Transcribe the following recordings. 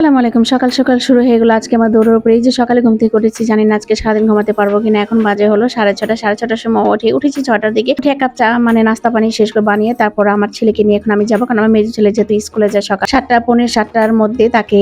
আসসালামু আলাইকুম। সকাল সকাল শুরু হয়ে গেলো আজকে আমার দৌড়ের উপরে। এই যে সকালে ঘুম থেকে উঠেছি, জানি না আজকে সারাদিন ঘুমাতে পারব কিনা। এখন বাজে হলো সাড়ে ছটা, সাড়ে ছটার সময় উঠে, উঠেছি ছটার দিকে। উঠে এক কাপ চা মানে নাস্তা পানি শেষ করে বানিয়ে তারপর আমার ছেলেকে নিয়ে এখন আমি যাব। কারণ আমার মেজো ছেলে যেহেতু স্কুলে যায় সকাল সাতটা, পৌনে সাতটার মধ্যে তাকে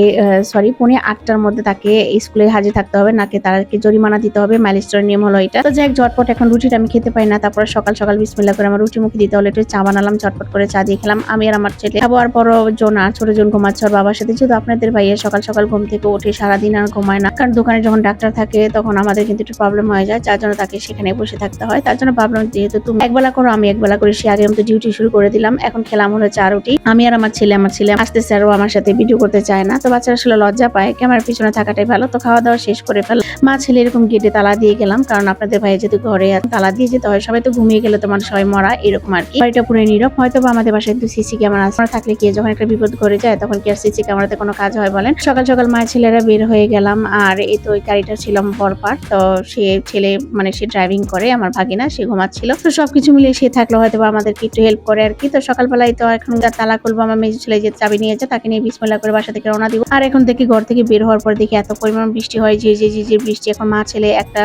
সরি পৌনে আটটার মধ্যে তাকে স্কুলে হাজির থাকতে হবে। নাকি তাকে জরিমানা দিতে হবে। মাইলস্টোর নিয়ম হলো এটা। তো যাই ঝটপট এখন রুটিটা আমি খেতে পাই না। তারপর সকাল সকাল বিসমিল্লা করে আমার রুটি মুখে দিতে হলে। একটু চা বানালাম, ঝটপট করে চা দিয়ে খেলাম। আমি আর আমার ছেলে খাব। আর বড় জন ছোট জন ঘুমাচ্ছে বাবার সাথে। যেহেতু আপনাদের ভাইয়া সকাল সকাল ঘুম থেকে উঠে সারাদিন আর ঘুমায় না। কারণ দোকানে যখন ডাক্তার থাকে, তখন আমাদের কিন্তু একটু প্রবলেম হয়ে যায়, যার জন্য তাকে সেখানে বসে থাকতে হয়। তার জন্য ভাবলাম যেহেতু তুমি একবেলা করো, আমি একবেলা করি। সে আগে আমি তো ডিউটি শুরু করে দিলাম। এখন খেলাম হলো চা রুটি। আমি আর আমার ছেলে আমার ছেলে আসতে স্যারও আমার সাথে ভিডিও করতে চায় না। তো বাচ্চারা আসলে লজ্জা পায়। ক্যামেরার পিছনে থাকাটাই ভালো। তো খাওয়া দাওয়া শেষ করে ফেল মা, ছেলে এরকম গেটে তালা দিয়ে গেলাম। কারণ আপনাদের ভাই যেহেতু ঘরে তালা দিয়ে যেতে হয়। সবাই তো ঘুমিয়ে গেলে তোমার সবাই মরা, এরকম আর কি। বাড়িটা পুরো নীরব। হয়তো বা আমাদের বাসায় কিন্তু সিসি ক্যামেরা থাকলে কি, যখন একটা বিপদ ঘরে যায়, তখন কি আর সিসি ক্যামেরাতে কোনো কাজ হয় বলেন। সকাল সকাল মায়ের ছেলেরা বের হয়ে গেলাম, আর এই তো ওই গাড়িটা ছিলাম বরপার তো সে ছেলে মানে সে ড্রাইভিং করে, আমার ভাগিনা, সে ঘুমাচ্ছিল। তো সবকিছু মিলিয়ে সে থাকল হয়তো আমাদেরকে একটু হেল্প করে আর কি। তো সকালবেলায় তো এখন তালা খুলবো, আমার মেজো ছেলে যে চাবি নিয়ে যায় তাকে নিয়ে বিসমেলা করে বাসা থেকে রওনা দিব। আর এখন থেকে ঘর থেকে বের হওয়ার পর দেখি এত পরিমাণ বৃষ্টি হয় যে যে যে বৃষ্টি। এখন মা ছেলে একটা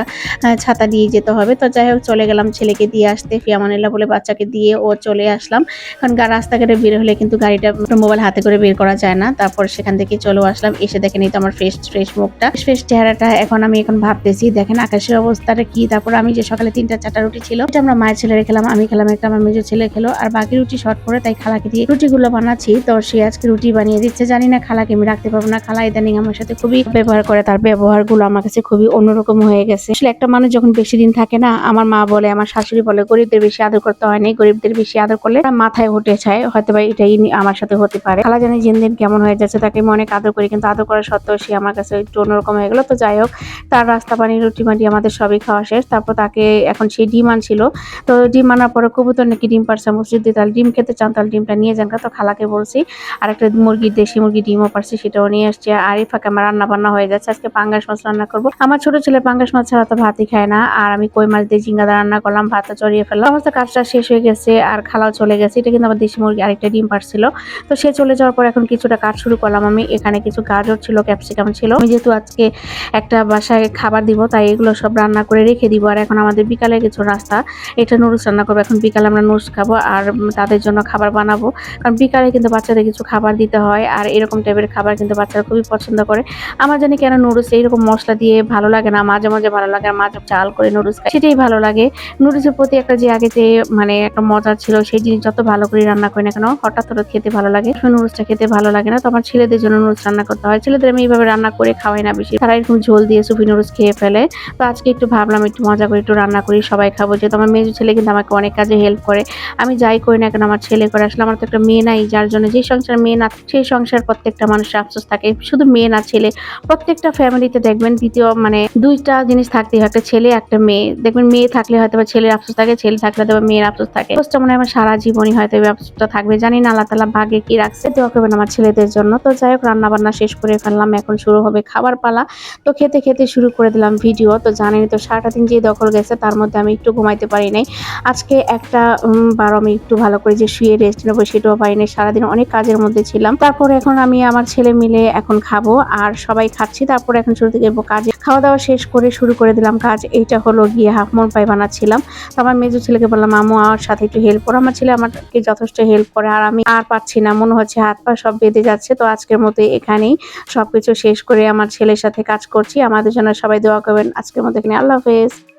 ছাতা দিয়ে যেতে হবে। তো যাই হোক, চলে গেলাম ছেলেকে দিয়ে আসতে। ফিয়ামানিল্লা বলে বাচ্চাকে দিয়ে ও চলে আসলাম। কারণ রাস্তাঘাটে বের হলে কিন্তু গাড়িটা মোবাইল হাতে করে বের করা যায় না। তারপর সেখান থেকে চলে আসলাম, এসে দেখেন এই তো আমার ফ্রেশ ফ্রেশ মুখটা। ফ্রেশ চেহারাটা এখন আমি এখন ভাবতেছি, দেখেন আকাশের অবস্থাটা কি? তারপর আমি যে সকালে তিনটা, চারটা রুটি ছিল, এটা আমরা মায়ের ছেলে খেলাম, আমি খেলাম একটা, আমার মেজো ছেলে খেলো, আর বাকি রুটি শর্ট করে তাই খালাকে দিয়ে রুটিগুলো বানাচ্ছি। তো সে আজকে রুটি বানিয়ে দিচ্ছে, জানি না খালাকে আমি রাখতে পারব না। খালা ইদানিং আমার সাথে খুবই ব্যবহার করে, তার ব্যবহারগুলো আমার কাছে খুবই অন্যরকম হয়ে গেছে। আসলে একটা মানুষ যখন বেশি দিন থাকে না, আমার মা বলে, আমার শাশুড়ি বলে, গরিবদের বেশি আদর করতে হয় না, গরিবদের বেশি আদর করলে মাথায় উঠে যায় হয়তো বা এটাই আমার সাথে হতে পারে। খালা জানি দিন কেমন হয়ে যাচ্ছে, তাকে আমি অনেক আদর করি, কিন্তু আদর করা সত্ত্বেও সে আমার কাছে একটু অন্যরকম হয়ে গেলো। তো যাই হোক, তার রাস্তা পানি, রুটি মাটি আমাদের সবই খাওয়া শেষ। তারপর তাকে এখন সেই ডিম আনছিল। তো ডিম আনার পরে কবুতর নাকি ডিম পারছে, মসজিদ দিয়ে তাহলে ডিম খেতে চান, তাহলে ডিমটা নিয়ে যান তো খালাকে বলছি আর একটা মুরগির, দেশি মুরগি ডিমও পারছি, সেটাও নিয়ে আসছে। আর এই ফাঁকে আমার রান্না বান্না হয়ে যাচ্ছে, আজকে পাঙ্গাস মাছ রান্না করব। আমার ছোট ছেলে পাঙ্গাস মাছ ছাড়া তো ভাতই খায় না, আর আমি কই মাছ দিয়ে ঝিঙ্গাদা রান্না করলাম, ভাতটা চড়িয়ে ফেললাম। সমস্ত কাজটা শেষ হয়ে গেছে, আর খালাও চলে গেছে। এটা কিন্তু আমার দেশি মুরগি, আরেকটা ডিম পারছিল। তো সে চলে যাওয়ার পর এখন কিছুটা কাজ শুরু করলাম আমি, এখানে কিছু গাজর ছিল ক্যাপসিকাম ছিল। আমি যেহেতু আজকে একটা বাসায় খাবার দিব, তাই এগুলো সব রান্না করে রেখে দিব। আর এখন আমাদের বিকালে কিছু রাস্তা, এটা নুডলস রান্না করব। এখন বিকালে আমরা নুডলস খাব আর তাদের জন্য খাবার বানাবো। কারণ বিকালে কিন্তু বাচ্চাদের কিছু খাবার দিতে হয় আর এরকম টাইপের খাবার কিন্তু বাচ্চারা খুবই পছন্দ করে। আমার জানি কেন নুডলস এইরকম মশলা দিয়ে ভালো লাগে না, মাঝে মাঝে ভালো লাগে আর মাঝে চাল করে নুডলস খাই। সেটাই ভালো লাগে। নুডলসের প্রতি একটা যে আগে যে মানে একটা মজা ছিল, সেই জিনিস যত ভালো করে রান্না করি না কেন, হঠাৎ হঠাৎ খেতে ভালো লাগে। নুডলসটা খেতে ভালো লাগে না। তো আমার ছেলেদের জন্য নুডলস রান্না করতে হয়। ছেলেদের আমি এইভাবে রান্না করে খাওয়াই না বেশি। তারা এরকম ঝোল দিয়ে সুপি নুডলস খেয়ে ফেলে। তো আজকে একটু ভাবলাম, একটু মজা করে একটু রান্না করি, সবাই খাব। যেহেতু আমার মেজো ছেলে কিন্তু আমাকে অনেক কাজে হেল্প করে। আমি যাই করি না কেন আমার ছেলে করে আসলে আমার তো একটা মেয়ে নাই, যার জন্য যে সংসার মেয়ে না সেই সংসার প্রত্যেকটা মানুষের আফসোস থাকে। শুধু মেয়ে না, ছেলে। প্রত্যেকটা ফ্যামিলিতে দেখবেন দ্বিতীয় মানে দুইটা জিনিস থাকতে হয়, একটা ছেলে, একটা মেয়ে। দেখবেন মেয়ে থাকলে হয়তো বা ছেলের আফসোস থাকে, ছেলে থাকলে হয়তো মেয়ের আফসোস থাকে। আফসোসটা মনে হয় আমার সারা জীবনই হয়তো এই আফসোসটা থাকবে। জানি না আল্লাহ তালা ভাগে কি রাখছে। দোয়া করবেন আমার ছেলেদের জন্য। তো যাই হোক রান্না বান্না শেষ করে ফেললাম, এখন শুরু হবে খাবার পালা। তো খেতে খেতে শুরু করে দিলাম ভিডিও, তো জানেনি তো সারাটা দিন যে দখল গেছে তার মধ্যে আমি একটু ঘুমাইতে পারি নাই। আজকে একটা বার আমি একটু ভালো করে যে শুয়ে রেস্ট নেব সেটাও পারি নাই, সারাদিন অনেক কাজের মধ্যে ছিলাম। তারপর এখন আমি আমার ছেলে মিলে এখন খাব, আর সবাই খাচ্ছি, তারপর এখন শুরু থেকে কাজে খাওয়া দাওয়া শেষ করে শুরু করে দিলাম কাজ। এইটা হলো গিয়ে হাফ মন পাই বানাচ্ছিলাম। তো আমার মেজু ছেলেকে বললাম আমু আমার সাথে একটু হেল্প করো। আমার ছেলে আমাকে যথেষ্ট হেল্প করে আর আমি আর পাচ্ছি না। মনে হচ্ছে হাত পা সব বেঁধে যাচ্ছে। তো আজকের মতো এখানেই সবকিছু শেষ করে আমার ছেলের সাথে কাজ করছি। আমাদের জন্য সবাই দোয়া করবেন। আজকের মতো এখানে। আল্লাহ হাফেজ।